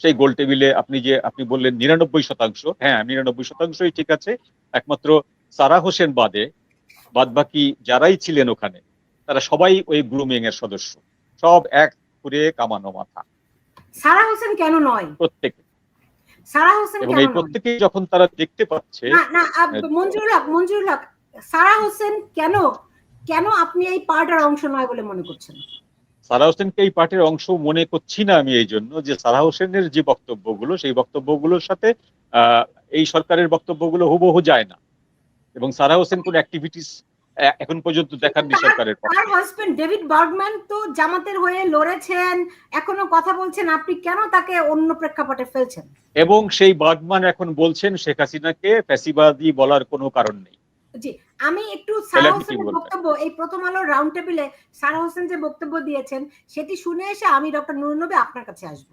সেই গোল টেবিলে আপনি যে আপনি বললেন নিরানব্বই শতাংশ। হ্যাঁ নিরানব্বই শতাংশই ঠিক আছে। একমাত্র সারা হোসেন বাদে বাদ বাকি যারাই ছিলেন ওখানে তারা সবাই ওই গ্রুমিং এর সদস্য। সব এক করে কামানো মাথা। সারা হোসেন কেন নয়? প্রত্যেকে। সারা হোসেন এবং এই প্রত্যেকে যখন তারা দেখতে পাচ্ছে না না আব- মঞ্জুরুল হক মঞ্জুরুল হক সারা হোসেন কেন কেন আপনি এই পার্টের অংশ নয় বলে মনে করছেন? সারা হোসেনকে এই পার্টির অংশ মনে করছি না আমি এই জন্য যে সারা হোসেনের যে বক্তব্যগুলো সেই বক্তব্যগুলোর সাথে এই সরকারের বক্তব্যগুলো হুবহু যায় না। এবং সারা হোসেন কোন অ্যাক্টিভিটিস এখন পর্যন্ত দেখাননি সরকারের তার হাজবেন্ড ডেভিড বার্গম্যান তো জামাতের হয়ে লড়েছেন এখনও কথা বলছেন আপনি কেন তাকে অন্য প্রেক্ষাপটে ফেলছেন? এবং সেই বাগমান এখন বলছেন শেখ হাসিনাকে ফ্যাসিবাদী বলার কোনো কারণ নেই। জি আমি একটু সারা হোসেনের বক্তব্য এই প্রথম আলো রাউন্ড টেবিলে সারা হোসেন যে বক্তব্য দিয়েছেন সেটি শুনে এসে আমি ডক্টর নুরনবী আপনার কাছে আসব।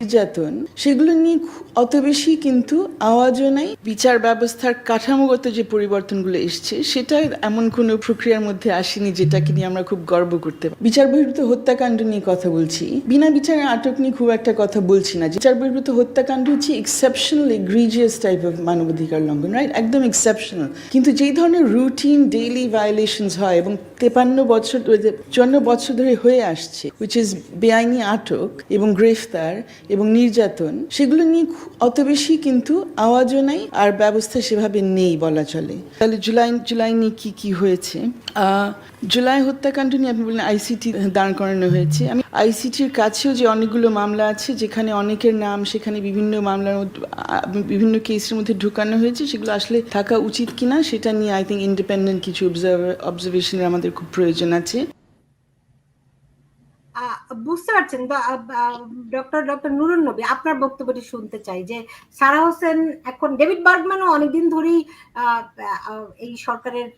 নির্যাতন, সেগুলো নিয়ে অত বেশি কিন্তু আওয়াজও নাই। বিচার ব্যবস্থার কাঠামোগত যে পরিবর্তনগুলো এসছে, সেটা এমন কোনো প্রক্রিয়ার মধ্যে আসেনি যেটাকে নিয়ে আমরা খুব গর্ব করতে পারি বিচার বহির্ভূত হত্যাকাণ্ড নিয়ে কথা বলছি। বিনা বিচারে আটক নিয়ে খুব একটা কথা বলছি না। বিচার বহির্ভূত হত্যাকাণ্ড হচ্ছে এক্সেপশনাল এগ্রিজিয়াস টাইপ অফ মানবাধিকার লঙ্ঘন রাইট একদম এক্সেপশনাল কিন্তু যেই ধরনের রুটিন ডেইলি ভায়োলেশনস হয় এবং তেপান্ন বছর, চুয়ান্ন বছর ধরে হয়ে আসছে উইচ ইজ বেআইনি আটক এবং গ্রেফতার এবং নির্যাতন, সেগুলো নিয়ে অত বেশি কিন্তু আওয়াজও নাই আর ব্যবস্থা সেভাবে নেই বলা চলে। তাহলে জুলাই জুলাই নিয়ে কি কি হয়েছে? জুলাই হত্যাকাণ্ড নিয়ে আপনি বললেন আইসিটি দাঁড় করানো হয়েছে। আমি আইসিটির কাছেও যে অনেকগুলো মামলা আছে, যেখানে অনেকের নাম, সেখানে বিভিন্ন মামলার বিভিন্ন কেসের মধ্যে ঢুকানো হয়েছে, সেগুলো আসলে থাকা উচিত কিনা, সেটা নিয়ে আই থিঙ্ক ইন্ডিপেন্ডেন্ট কিছু অবজারভেশনের আমাদের খুব প্রয়োজন আছে। বুঝতে পারছেন ডক্টর ডক্টর নুরুন নবী আপনার বক্তব্যটি শুনতে চাই যে সারা হোসেন এখন, ডেভিড বার্গম্যানও অনেকদিন ধরেই এই সরকারের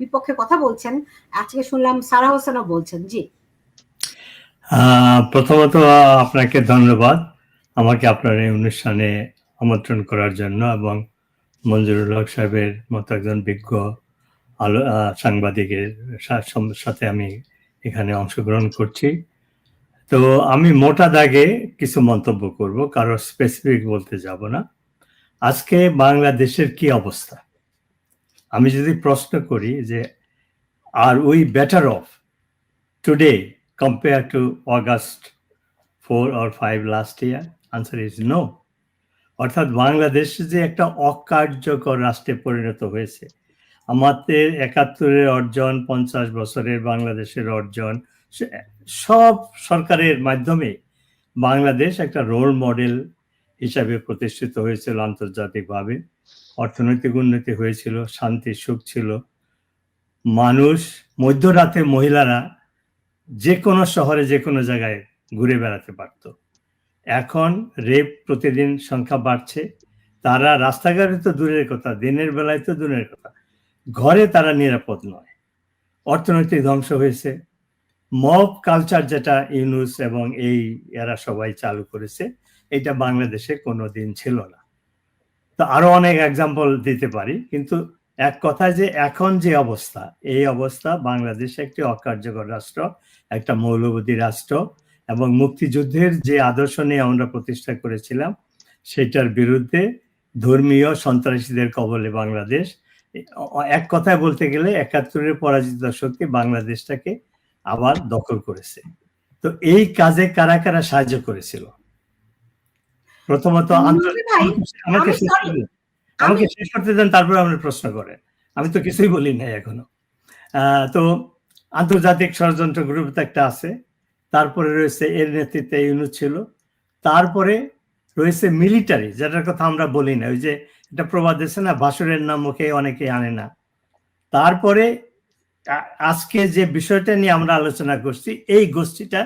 বিপক্ষে কথা বলছেন। আজকে শুনলাম সারা হোসেনও বলছেন, জি। প্রথমত আপনাকে ধন্যবাদ আমাকে আপনার এই অনুষ্ঠানে আমন্ত্রণ করার জন্য এবং মঞ্জুরুল হক সাহেবের মতো একজন বিজ্ঞ আলো সাংবাদিকের সাথে আমি এখানে অংশগ্রহণ করছি। তো আমি মোটা দাগে কিছু মন্তব্য করব, কারও স্পেসিফিক বলতে যাব না। আজকে বাংলাদেশের কি অবস্থা? আমি যদি প্রশ্ন করি যে are we better off today compared to August 4 or 5 last year? Answer is no অর্থাৎ বাংলাদেশ যে একটা অকার্যকর রাষ্ট্রে পরিণত হয়েছে, আমাদের একাত্তরের অর্জন, পঞ্চাশ বছরের বাংলাদেশের অর্জন সব সরকারের মাধ্যমে বাংলাদেশ একটা রোল মডেল হিসাবে প্রতিষ্ঠিত হয়েছিল আন্তর্জাতিকভাবে। অর্থনৈতিক উন্নতি হয়েছিল শান্তি সুখ ছিল। মানুষ, মধ্যরাতে মহিলারা যে কোনো শহরে, যে কোনো জায়গায় ঘুরে বেড়াতে পারত। এখন রেপ প্রতিদিন সংখ্যা বাড়ছে। তারা রাস্তাঘাটে তো দূরের কথা, দিনের বেলায় তো দূরের কথা। ঘরে তারা নিরাপদ নয়। অর্থনৈতিক ধ্বংস হয়েছে। মব কালচার যেটা ইউনুস এবং এই এরা সবাই চালু করেছে, এটা বাংলাদেশে কোনো দিন ছিল না। তো আরও অনেক এক্সাম্পল দিতে পারি, কিন্তু এক কথায় যে এখন যে অবস্থা, এই অবস্থা বাংলাদেশ একটি অকার্যকর রাষ্ট্র, একটা মৌলবাদী রাষ্ট্র এবং মুক্তিযুদ্ধের যে আদর্শ নিয়ে আমরা প্রতিষ্ঠা করেছিলাম, সেটার বিরুদ্ধে ধর্মীয় সন্ত্রাসীদের কবলে বাংলাদেশ। এক কথায় বলতে গেলে একাত্তরের পরাজিত শক্তি বাংলাদেশটাকে আবার দখল করেছে। তো এই কাজে কারা কারা সাহায্য করেছিল? প্রথমত আমাকে। আমাকে শেষ করতে দেন তারপরে আপনি প্রশ্ন করেন। আমি তো কিছুই বলি নাই এখনও। তো আন্তর্জাতিক ষড়যন্ত্র গ্রুপ তো একটা আছে। তারপরে রয়েছে এর নেতৃত্বে ইউনিট ছিল। তারপরে রয়েছে মিলিটারি যেটার কথা আমরা বলি না। ওই যে এটা প্রবাদ আছে না ভাসুরের নাম মুখে অনেকে আনে না। তারপরে আজকে যে বিষয়টা নিয়ে আমরা আলোচনা করছি, এই গোষ্ঠীটা,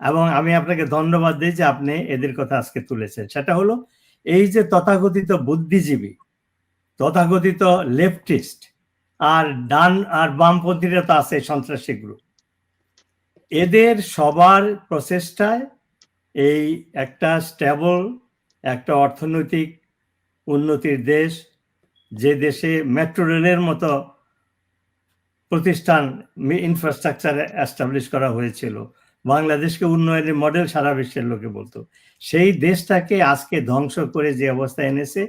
এবং আমি আপনাকে ধন্যবাদ দিই যে আপনি এদের কথা আজকে তুলেছেন। সেটা হলো, এই যে তথাকথিত বুদ্ধিজীবী, তথাকথিত লেফটিস্ট আর ডান আর বামপন্থীরা তো আছে, সন্ত্রাসী গ্রুপ। এদের সবার প্রচেষ্টায় এই একটা স্টেবল, একটা অর্থনৈতিক উন্নতির দেশ, যে দেশে মেট্রো রেলের মতো প্রতিষ্ঠান ইনফ্রাস্ট্রাকচার এস্টাবলিশ করা হয়েছিল। বাংলাদেশকে উন্নয়নের মডেল সারা বিশ্বের লোকে বলতো। সেই দেশটাকে আজকে ধ্বংস করে যে অবস্থা এনেছে,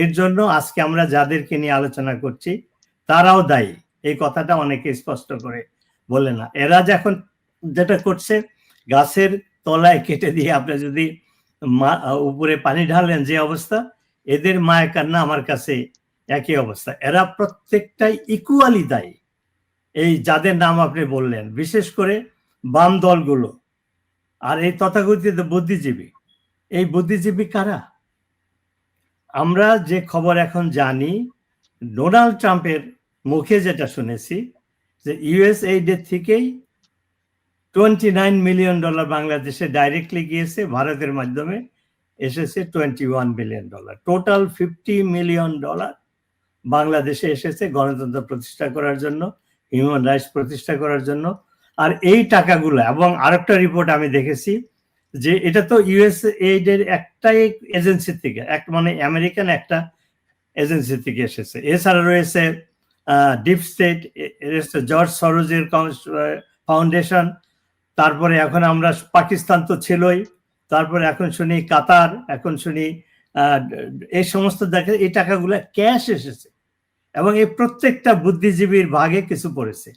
এর জন্য আজকে আমরা যাদেরকে নিয়ে আলোচনা করছি, তারাও দায়ী। এই কথাটা অনেকে স্পষ্ট করে বলে না। এরা যখন যেটা করছে, গাছের তলায় কেটে দিয়ে আপনি যদি উপরে পানি ঢালেন যে অবস্থা, এদের মায়া কান্না আমার কাছে একই অবস্থা। এরা প্রত্যেকটাই ইকুয়ালি দায়ী। এই যাদের নাম আপনি বললেন, বিশেষ করে বাম দলগুলো। আর এই তথাকথিত বুদ্ধিজীবী, এই বুদ্ধিজীবী কারা? আমরা যে খবর এখন জানি, ডোনাল্ড ট্রাম্পের মুখে যেটা শুনেছি, যে ইউএস এইডের থেকেই টোয়েন্টি নাইন মিলিয়ন ডলার বাংলাদেশে ডাইরেক্টলি গিয়েছে, ভারতের মাধ্যমে এসেছে twenty one billion dollar. Total fifty million dollar বাংলাদেশে এসেছে গণতন্ত্র প্রতিষ্ঠা করার জন্য। হিউম্যান রাইটস প্রতিষ্ঠা করার জন্য। আর এই টাকাগুলো, এবং আরেকটা রিপোর্ট আমি দেখেছি যে এটা তো ইউএস এইডের একটাই এজেন্সি থেকে, এক মানে আমেরিকান একটা এজেন্সি থেকে এসেছে। এছাড়া রয়েছে ডিপ স্টেট জর্জ সরোজের ফাউন্ডেশন তারপরে এখন আমরা পাকিস্তান তো ছিলই, তারপরে এখন শুনি কাতার, এখন শুনি এই সমস্ত দেখে এই টাকাগুলো ক্যাশ এসেছে। এবং এই প্রত্যেকটা বুদ্ধিজীবীর ভাগে কিছু পড়েছে।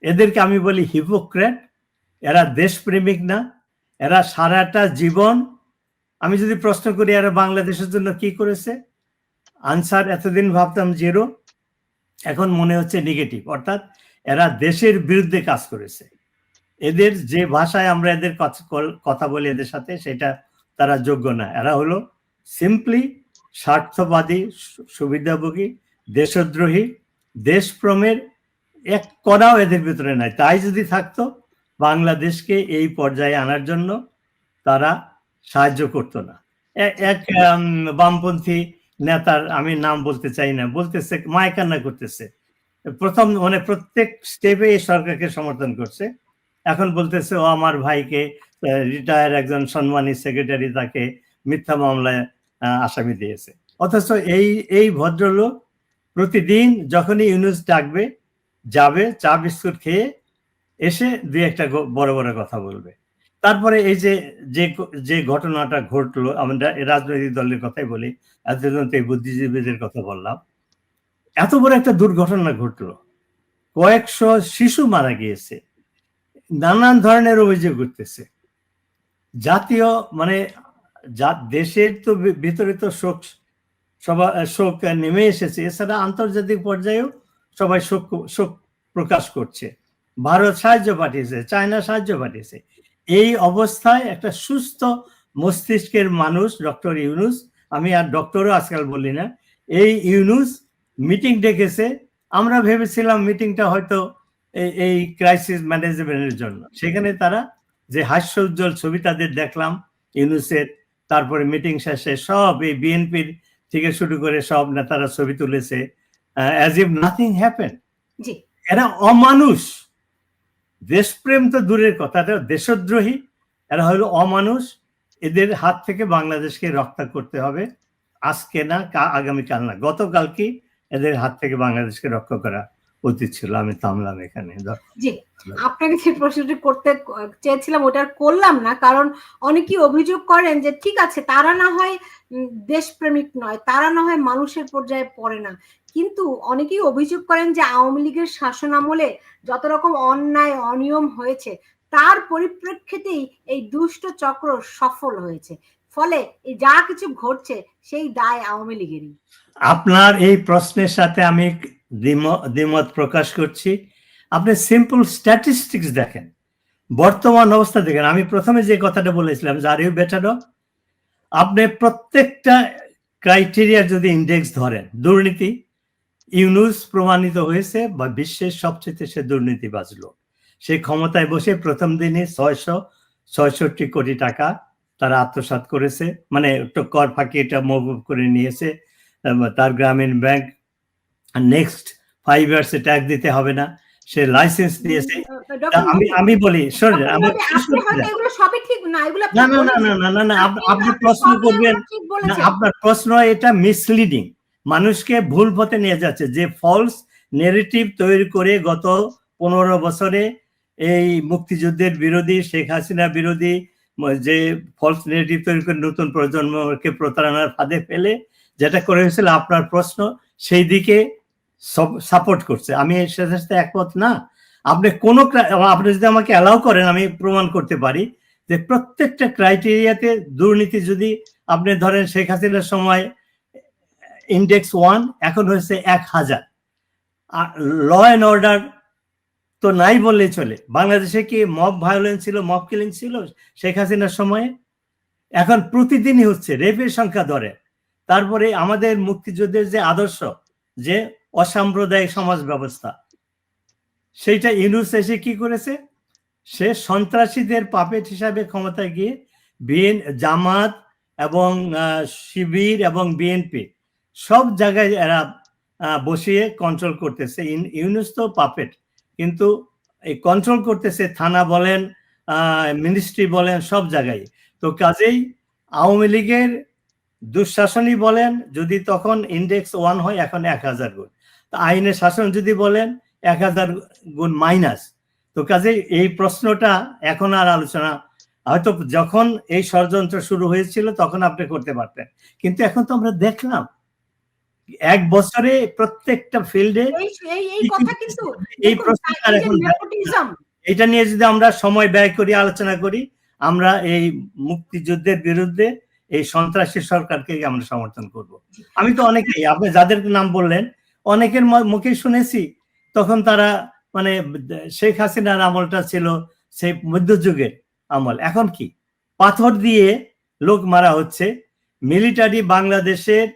এদেরকে আমি বলি হিপোক্রেট, এরা দেশপ্রেমিক না, এরা সারাটা জীবন, আমি যদি প্রশ্ন করি, এরা বাংলাদেশের জন্য কি করেছে? আনসার, এতদিন ভাবতাম জিরো, এখন মনে হচ্ছে নেগেটিভ, অর্থাৎ এরা দেশের বিরুদ্ধে কাজ করেছে। এদের যে ভাষায় আমরা এদের কথ- বলি এদের সাথে, সেটা তারা যোগ্য না। এরা হলো সিম্পলি স্বার্থবাদী সুবিধাভোগী দেশদ্রোহী, দেশপ্রেমের এক কণাও এদের ভিতরে নাই। তাই যদি থাকতো, বাংলাদেশকে এই পর্যায়ে আনার জন্য তারা সাহায্য করতো না। এক বামপন্থী নেতার আমি নাম বলতে চাই না, বলতেছে মায়কান্না করতেছে। প্রথম মানে প্রত্যেক স্টেপে এই সরকারকে সমর্থন করছে। এখন বলতেছে, ও আমার ভাইকে রিটায়ার একজন সম্মানী সেক্রেটারি তাকে মিথ্যা মামলায় আসামি দিয়েছে। অথচ এই এই ভদ্রলোক প্রতিদিন যখনই ইউনুস ডাকবে, যাবে, চা বিস্কুট খেয়ে এসে দুই একটা বড় বড় কথা বলবে। তারপরে এই যে যে ঘটনাটা ঘটলো, আমরা রাজনৈতিক দলের কথাই বলি এতজন তো বুদ্ধিজীবীদের কথা বললাম। এত বড় একটা দুর্ঘটনা ঘটলো। কয়েকশো শিশু মারা গিয়েছে। নানান ধরনের অভিযোগ উঠতেছে। জাতীয় মানে দেশের তো ভিতরে তো শোক সবা শোক নেমে এসেছে। এছাড়া আন্তর্জাতিক পর্যায়েও সবাই শোক শোক প্রকাশ করছে। ভারত সাহায্য পাঠিয়েছে, চায়না সাহায্য পাঠিয়েছে। এই অবস্থায় একটা সুস্থ মস্তিষ্কের মানুষ ডক্টর ইউনুস, আমি আর ডক্টরও আজকাল বলি না, এই ইউনুস মিটিং ডেকেছে। আমরা ভেবেছিলাম মিটিংটা হয়তো এই ক্রাইসিস ম্যানেজমেন্টের জন্য। সেখানে তারা যে হাস্য উজ্জ্বল ছবি তাদের দেখলাম, ইউনুসের, তারপরে মিটিং শেষে সব এই বিএনপির থেকে শুরু করে সব নেতারা ছবি তুলেছে অ্যাজ ইফ নাথিং হ্যাপেন এরা অমানুষ। দেশপ্রেম তো দূরের কথা এরা দেশদ্রোহী। এরা হলো অমানুষ। এদের হাত থেকে বাংলাদেশকে রক্ষা করতে হবে। আজকে না আগামীকাল না। গতকালকে এদের হাত থেকে বাংলাদেশকে রক্ষা করা। উচিত ছিল আমি থামলাম এখানে জি আপনাকে যে প্রশ্নটি করতে চেয়েছিলাম ওটা করলাম না কারণ অনেকেই অভিযোগ করেন যে ঠিক আছে তারা না হয় দেশপ্রেমিক নয় তারা না হয় মানুষের পর্যায়ে পড়ে না। কিন্তু অনেকেই অভিযোগ করেন যে আওয়ামী লীগের শাসন আমলে যত রকম অন্যায় অনিয়ম হয়েছে তার পরিপ্রেক্ষিতেই এই দুষ্ট চক্র সফল হয়েছে। ফলে যা কিছু ঘটছে সেই দায় আওয়ামী লীগেরই। আপনার এই প্রশ্নের সাথে আমি দ্বিমত প্রকাশ করছি। আপনি সিম্পল স্ট্যাটিস্টিক্স দেখেন। বর্তমান অবস্থা দেখেন। আমি প্রথমে যে কথাটা বলেছিলাম যে আর ইউ বেটার আপনি প্রত্যেকটা ক্রাইটেরিয়া যদি ইন্ডেক্স ধরেন, দুর্নীতি ইউনুস প্রমাণিত হয়েছে বা বিশ্বের সবচেয়ে সে দুর্নীতি বাজলো সে ক্ষমতায় বসে প্রথম দিনে ছয়শো, ছয়ষট্টি কোটি টাকা তারা আত্মসাৎ করেছে। মানে একটু কর ফাঁকি এটা মৌকুব করে নিয়েছে, তার গ্রামীণ ব্যাংক নেক্সট ফাইভ ইয়ার্সে ট্যাক্স দিতে হবে না। সে লাইসেন্স দিয়েছে। আমি আমি বলি শোনেন আমি আপনি আপনি হয়তো এগুলো সবই ঠিক না না না না না না আপনি প্রশ্ন করবেন। না আপনার প্রশ্ন এটা মিসলিডিং মানুষকে ভুল পথে নিয়ে যাচ্ছে যে ফলস নেগেটিভ তৈরি করে গত পনেরো বছরে এই মুক্তিযুদ্ধের বিরোধী শেখ হাসিনা বিরোধী যে ফলস নেগেটিভ তৈরি করে নতুন প্রজন্মকে প্রতারণার ফাঁদে ফেলে যেটা করে হয়েছিল আপনার প্রশ্ন সেই দিকে সাপোর্ট করছে। আমি এর সাথে সাথে একমত না। আপনি কোনো আপনি যদি আমাকে অ্যালাউ করেন, আমি প্রমাণ করতে পারি যে প্রত্যেকটা ক্রাইটেরিয়াতে দুর্নীতি যদি আপনি ধরেন শেখ হাসিনার সময় ইন্ডেক্স ওয়ান এখন হয়েছে এক হাজার। ল অ্যান্ড অর্ডার তো নাই বললেই চলে। বাংলাদেশে কি মব ভায়োলেন্স ছিল মব কিলিং ছিল শেখ হাসিনার সময়ে? এখন প্রতিদিনই হচ্ছে রেপের সংখ্যা ধরে। তারপরে আমাদের মুক্তিযুদ্ধের যে আদর্শ, যে অসাম্প্রদায়িক সমাজ ব্যবস্থা। সেইটা ইউনুস এসে কি করেছে? সে সন্ত্রাসীদের পাপেট হিসাবে ক্ষমতায় গিয়ে বিএন জামাত এবং শিবির এবং বিএনপি সব জায়গায় এরা বসিয়ে কন্ট্রোল করতেছে। ইউনুস তো পাপেট, কিন্তু এই কন্ট্রোল করতেছে থানা বলেন মিনিস্ট্রি বলেন, সব জায়গায়। তো কাজেই আওয়ামী লীগের দুঃশাসনই বলেন, যদি তখন ইন্ডেক্স ওয়ান হয়, এখন এক হাজার গুণ আইনের শাসন যদি বলেন এক হাজার গুণ মাইনাস। তো কাজে এই প্রশ্নটা এখন আর আলোচনা হয়তো যখন এই ষড়যন্ত্র শুরু হয়েছিল তখন আপনি করতে পারতেন। কিন্তু এখন তো আমরা দেখলাম এক বছরে প্রত্যেকটা ফিল্ডে এই প্রশ্নটা এখন এটা নিয়ে যদি আমরা সময় ব্যয় করি আলোচনা করি আমরা এই মুক্তিযুদ্ধের বিরুদ্ধে এই সন্ত্রাসী সরকারকে আমরা সমর্থন করব। আমি তো অনেকেই আপনি যাদের নাম বললেন অনেকের মুখে শুনেছি, তখন তারা মানে শেখ হাসিনার আমলটা ছিল সেই মধ্যযুগের আমল। এখন কি? পাথর দিয়ে লোক মারা হচ্ছে। মিলিটারি বাংলাদেশের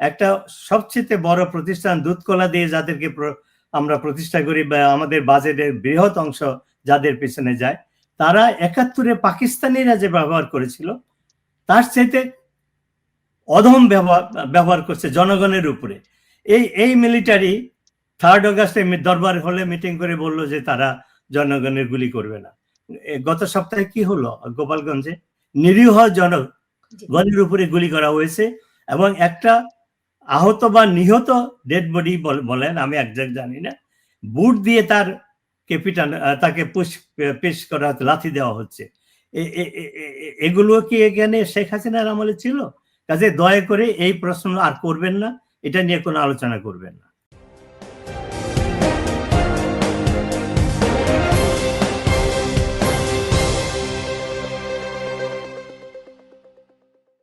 একটা সবচেয়ে বড় প্রতিষ্ঠান দুধকলা দিয়ে যাদেরকে আমরা প্রতিষ্ঠা করি বা আমাদের বাজেটের বৃহৎ অংশ যাদের পেছনে যায়, তারা একাত্তরে পাকিস্তানিরা যে ব্যবহার করেছিল, তার চাইতে অধম ব্যবহার ব্যবহার করছে জনগণের উপরে। এই এই মিলিটারি থার্ড অগাস্টে দরবার হলে মিটিং করে বলল যে তারা জনগণের গুলি করবে না। গত সপ্তাহে কি হলো গোপালগঞ্জে? নিরীহ জনগণের উপরে গুলি করা হয়েছে এবং একটা আহত বা নিহত ডেড বডি বলেন আমি একজাক্ট জানি না। বুট দিয়ে তার ক্যাপিটাল তাকে পুশ পেশ করা লাথি দেওয়া হচ্ছে। এগুলো কি এখানে শেখ হাসিনার আমলে ছিল? কাজে দয়া করে এই প্রশ্ন আর করবেন না। এটা নিয়ে কোনো আলোচনা করবেন না।